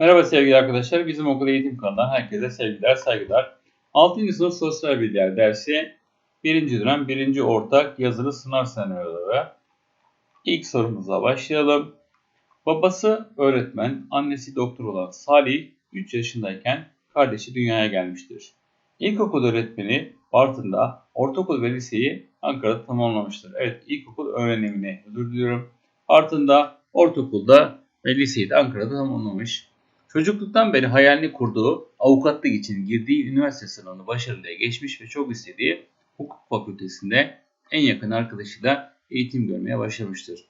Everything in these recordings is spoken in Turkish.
Merhaba sevgili arkadaşlar. Bizim okul eğitim kanalından herkese sevgiler, saygılar. 6. sınıf sosyal bilgiler dersi 1. dönem 1. ortak yazılı sınav senaryoları. İlk sorumuza başlayalım. Babası öğretmen, annesi doktor olan Salih 3 yaşındayken kardeşi dünyaya gelmiştir. İlkokul öğretmeni Bartın'da, ortaokul ve liseyi Ankara'da tamamlamıştır. Evet, ilkokul öğrenimini özür diliyorum. Bartın'da, ortaokulda ve liseyi de Ankara'da tamamlamış. Çocukluktan beri hayalini kurduğu avukatlık için girdiği üniversite sınavını başarıyla geçmiş ve çok istediği hukuk fakültesinde en yakın arkadaşıyla eğitim görmeye başlamıştır.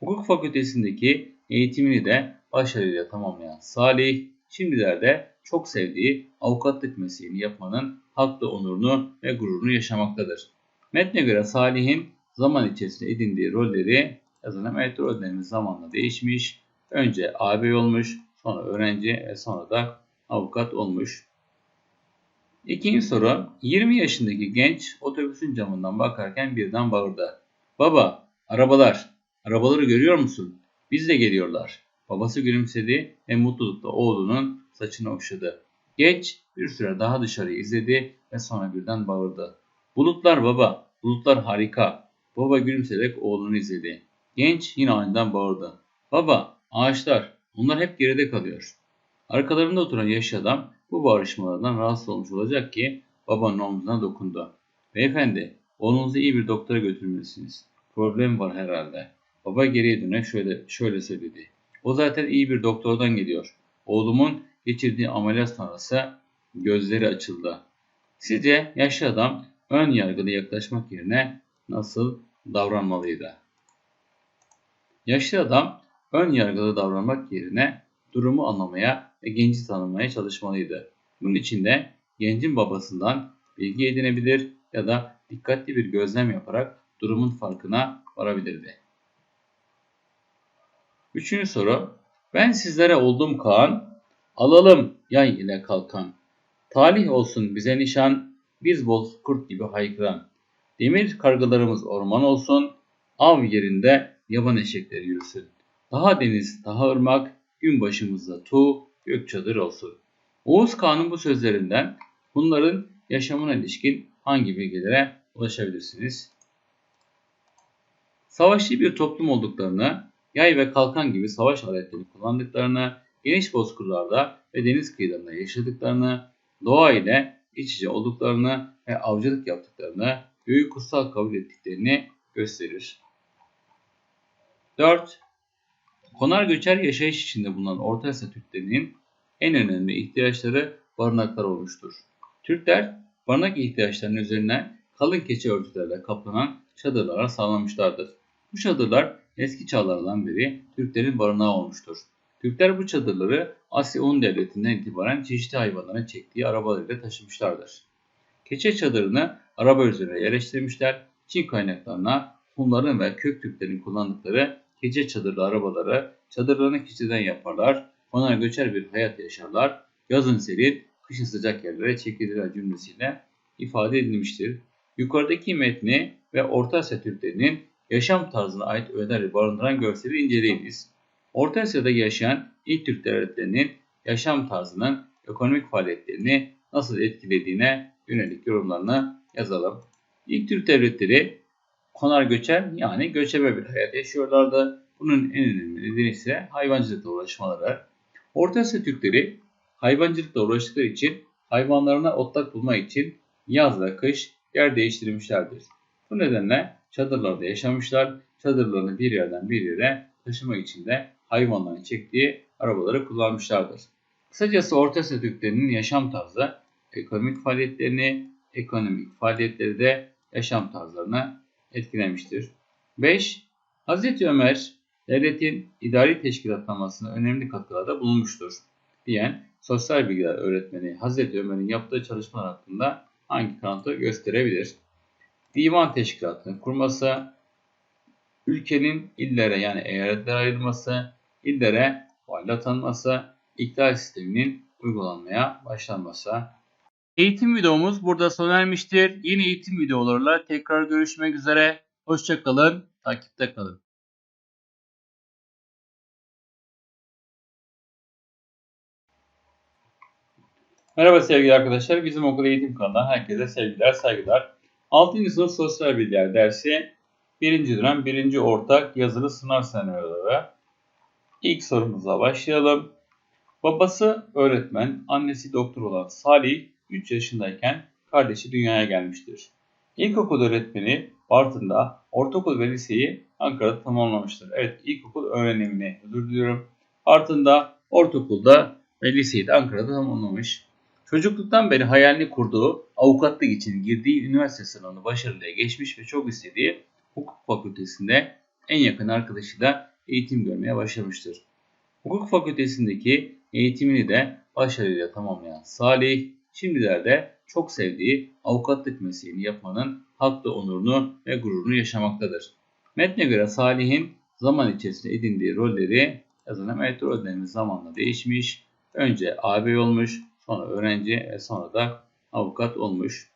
Hukuk fakültesindeki eğitimini de başarıyla tamamlayan Salih, şimdilerde çok sevdiği avukatlık mesleğini yapmanın haklı onurunu ve gururunu yaşamaktadır. Metne göre Salih'in zaman içerisinde edindiği rolleri yazılan evet rollerimiz zamanla değişmiş. Önce ağabey olmuş, sonra öğrenci ve sonra da avukat olmuş. İkinci soru. 20 yaşındaki genç otobüsün camından bakarken birden bağırdı. Baba, arabalar. Arabaları görüyor musun? Biz de geliyorlar. Babası gülümsedi ve mutlulukla oğlunun saçını okşadı. Genç bir süre daha dışarıyı izledi ve sonra birden bağırdı. Bulutlar baba, bulutlar harika. Baba gülümseyerek oğlunu izledi. Genç yine aniden bağırdı. Baba, ağaçlar, onlar hep geride kalıyor. Arkalarında oturan yaşlı adam bu bağırışmalardan rahatsız olmuş olacak ki babanın omzuna dokundu. Beyefendi, oğlunuzu iyi bir doktora götürmelisiniz. Problem var herhalde. Baba geriye dönerek şöyle, şöyle söyledi. O zaten iyi bir doktordan geliyor. Oğlumun geçirdiği ameliyat sonrası gözleri açıldı. Sizce yaşlı adam ön yargılı yaklaşmak yerine nasıl davranmalıydı? Yaşlı adam ön yargılı davranmak yerine durumu anlamaya ve genci tanımaya çalışmalıydı. Bunun için de gencin babasından bilgi edinebilir ya da dikkatli bir gözlem yaparak durumun farkına varabilirdi. Üçüncü soru. Ben sizlere oldum Kaan, alalım yay ile kalkan. Talih olsun bize nişan, biz bozkurt gibi haykıran. Demir kargalarımız orman olsun, av yerinde yaban eşekleri yürüsün. Daha deniz, daha ırmak, gün başımızda tuğ, gök çadır olsun. Oğuz Kağan'ın bu sözlerinden bunların yaşamına ilişkin hangi bilgilere ulaşabilirsiniz? Savaşçı bir toplum olduklarını, yay ve kalkan gibi savaş aletlerini kullandıklarını, geniş bozkırlarda ve deniz kıyılarında yaşadıklarını, doğa ile iç içe olduklarını ve avcılık yaptıklarını, göğü kutsal kabul ettiklerini gösterir. 4. Konar göçer yaşayış içinde bulunan Orta Asya Türklerinin en önemli ihtiyaçları barınaklar olmuştur. Türkler barınak ihtiyaçlarının üzerine kalın keçi örtülerle kaplanan çadırlara sağlamışlardır. Bu çadırlar eski çağlardan beri Türklerin barınağı olmuştur. Türkler bu çadırları Asya Un Devleti'nden itibaren çeşitli hayvanların çektiği arabalarıyla taşımışlardır. Keçe çadırını araba üzerine yerleştirmişler. Çin kaynaklarına Hunların ve Kök Türklerin kullandıkları gece çadırlı arabaları çadırlarını keçeden yaparlar. Konar göçer bir hayat yaşarlar. Yazın serin, kışın sıcak yerlere çekilirler cümlesiyle ifade edilmiştir. Yukarıdaki metni ve Orta Asya Türklerinin yaşam tarzına ait öğeleri barındıran görseli inceleyiniz. Orta Asya'da yaşayan ilk Türk devletlerinin yaşam tarzının ekonomik faaliyetlerini nasıl etkilediğine yönelik yorumlarını yazalım. İlk Türk devletleri konar göçer yani göçebe bir hayat yaşıyorlardı. Bunun en önemli nedeni ise hayvancılıkla uğraşmaları. Orta Asya Türkleri hayvancılıkla uğraştıkları için hayvanlarına otlak bulma için yaz ve kış yer değiştirmişlerdir. Bu nedenle çadırlarda yaşamışlar. Çadırlarını bir yerden bir yere taşımak için de hayvanların çektiği arabaları kullanmışlardır. Kısacası Orta Asya Türklerinin yaşam tarzı ekonomik faaliyetlerini, ekonomik faaliyetleri de yaşam tarzlarına etkilemiştir. 5. Hz. Ömer devletin idari teşkilatlamasına önemli katkılarda bulunmuştur diyen sosyal bilgiler öğretmeni Hz. Ömer'in yaptığı çalışmalar hakkında hangi kanıtı gösterebilir? Divan teşkilatını kurması, ülkenin illere yani eyaletlere ayrılması, illere vali tanınması, iktidar sisteminin uygulanmaya başlanması. Eğitim videomuz burada sona ermiştir. Yeni eğitim videolarla tekrar görüşmek üzere. Hoşçakalın, takipte kalın. Merhaba sevgili arkadaşlar. Bizim okul eğitim kanalından herkese sevgiler, saygılar. 6. sınıf sosyal bilgiler dersi 1. dönem 1. ortak yazılı sınav senaryoları. İlk sorumuza başlayalım. Babası öğretmen, annesi doktor olan Salih 3 yaşındayken kardeşi dünyaya gelmiştir. İlkokul öğretmeni Bartın'da, ortaokul ve liseyi Ankara'da tamamlamıştır. Evet, ilkokul öğrenimini özür diliyorum. Bartın'da, ortaokulda ve liseyi de Ankara'da tamamlamış. Çocukluktan beri hayalini kurduğu avukatlık için girdiği üniversite sınavını başarıyla geçmiş ve çok istediği hukuk fakültesinde en yakın arkadaşıyla eğitim görmeye başlamıştır. Hukuk fakültesindeki eğitimini de başarıyla tamamlayan Salih, şimdilerde çok sevdiği avukatlık mesleğini yapmanın haklı onurunu ve gururunu yaşamaktadır. Metne göre Salih'in zaman içerisinde edindiği rolleri yazılan evet rollerimiz zamanla değişmiş. Önce ağabey olmuş, sonra öğrenci ve sonra da avukat olmuş.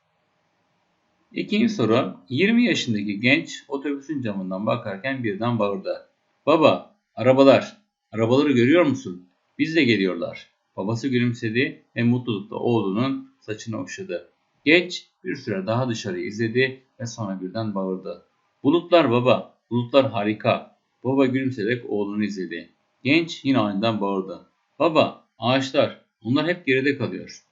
İkinci soru. 20 yaşındaki genç otobüsün camından bakarken birden bağırdı. Baba, arabalar. Arabaları görüyor musun? Biz de geliyorlar. Babası gülümsedi ve mutlulukla oğlunun saçını okşadı. Genç bir süre daha dışarıyı izledi ve sonra birden bağırdı. Bulutlar baba, bulutlar harika. Baba gülümseyerek oğlunu izledi. Genç yine aniden bağırdı. Baba, ağaçlar, onlar hep geride kalıyor.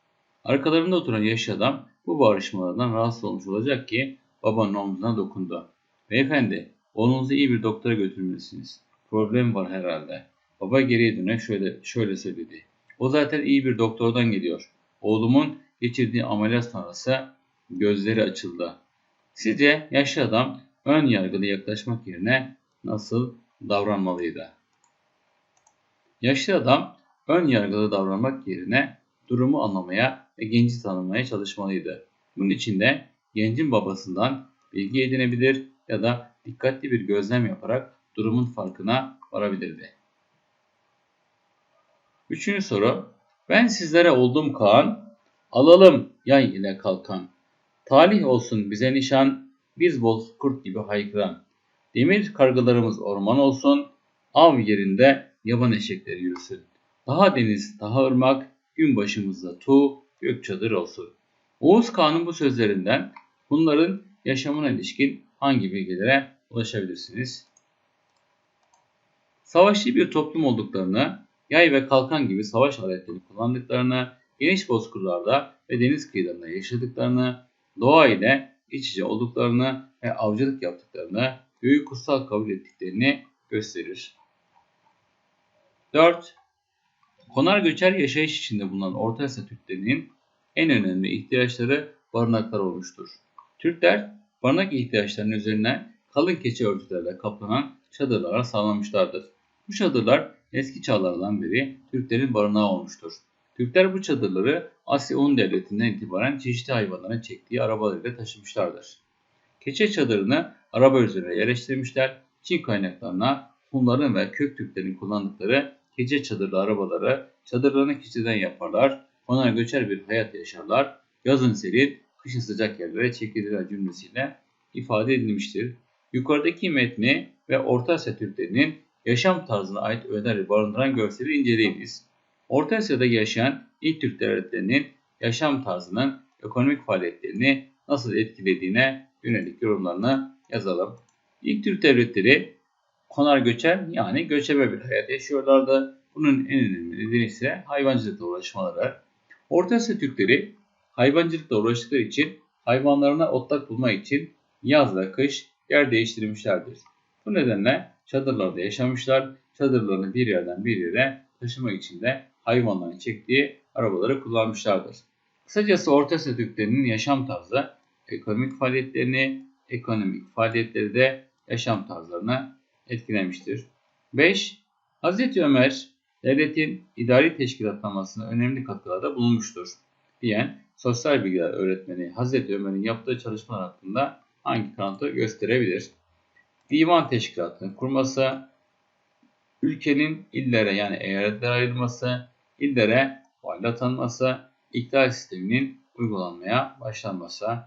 Arkalarında oturan yaşlı adam bu bağırışmalardan rahatsız olmuş olacak ki babanın omzuna dokundu. Beyefendi, oğlunuzu iyi bir doktora götürmelisiniz. Problem var herhalde. Baba geriye dönerek şöyle, şöyle söyledi. O zaten iyi bir doktordan geliyor. Oğlumun geçirdiği ameliyat sonrası gözleri açıldı. Sizce yaşlı adam ön yargılı yaklaşmak yerine nasıl davranmalıydı? Yaşlı adam ön yargılı davranmak yerine durumu anlamaya ve genci tanımaya çalışmalıydı. Bunun için de gencin babasından bilgi edinebilir ya da dikkatli bir gözlem yaparak durumun farkına varabilirdi. Üçüncü soru. Ben sizlere oldum Kaan, alalım yay ile kalkan. Talih olsun bize nişan, biz boz kurt gibi haykıran. Demir kargalarımız orman olsun, av yerinde yaban eşekleri yürüsün. Daha deniz, daha ırmak, gün başımızda tuğ, gök çadır olsun. Oğuz Kağan'ın bu sözlerinden bunların yaşamına ilişkin hangi bilgilere ulaşabilirsiniz? Savaşçı bir toplum olduklarını, yay ve kalkan gibi savaş aletlerini kullandıklarını, geniş bozkırlarda ve deniz kıyılarında yaşadıklarını, doğa ile iç içe olduklarını ve avcılık yaptıklarını, göğü kutsal kabul ettiklerini gösterir. 4. Konar göçer yaşayış içinde bulunan Orta Asya Türklerinin en önemli ihtiyaçları barınaklar olmuştur. Türkler barınak ihtiyaçlarının üzerine kalın keçi örtülerle kaplanan çadırlar sağlamışlardır. Bu çadırlar eski çağlardan beri Türklerin barınağı olmuştur. Türkler bu çadırları Asya Un Devleti'nden itibaren çeşitli hayvanların çektiği arabalarıyla taşımışlardır. Keçe çadırını araba üzerine yerleştirmişler. Çin kaynaklarına Hunların ve Kök Türklerin kullandıkları gece çadırlı arabaları çadırlarını keçeden yaparlar. Onlar göçer bir hayat yaşarlar. Yazın serin, kışın sıcak yerlere çekilirler cümlesiyle ifade edilmiştir. Yukarıdaki metni ve Orta Asya Türklerinin yaşam tarzına ait öğeleri barındıran görseli inceleyiniz. Orta Asya'da yaşayan ilk Türk devletlerinin yaşam tarzının ekonomik faaliyetlerini nasıl etkilediğine yönelik yorumlarını yazalım. İlk Türk devletleri konar göçer yani göçebe bir hayat yaşıyorlardı. Bunun en önemli nedeni ise hayvancılıkla uğraşmaları. Orta Asya Türkleri hayvancılıkla uğraştıkları için hayvanlarına otlak bulma için yaz ve kış yer değiştirmişlerdir. Bu nedenle çadırlarda yaşamışlar. Çadırlarını bir yerden bir yere taşımak için de hayvanların çektiği arabaları kullanmışlardır. Kısacası Orta Asya Türklerinin yaşam tarzı ekonomik faaliyetlerini, ekonomik faaliyetleri de yaşam tarzlarını etkilemiştir. 5. Hz. Ömer devletin idari teşkilatlanmasına önemli katkılarda bulunmuştur diyen sosyal bilgiler öğretmeni Hz. Ömer'in yaptığı çalışmalar hakkında hangi kanıtı gösterebilir? Divan teşkilatının kurması, ülkenin illere yani eyaletlere ayrılması, illere vali atanması, iktidar sisteminin uygulanmaya başlanması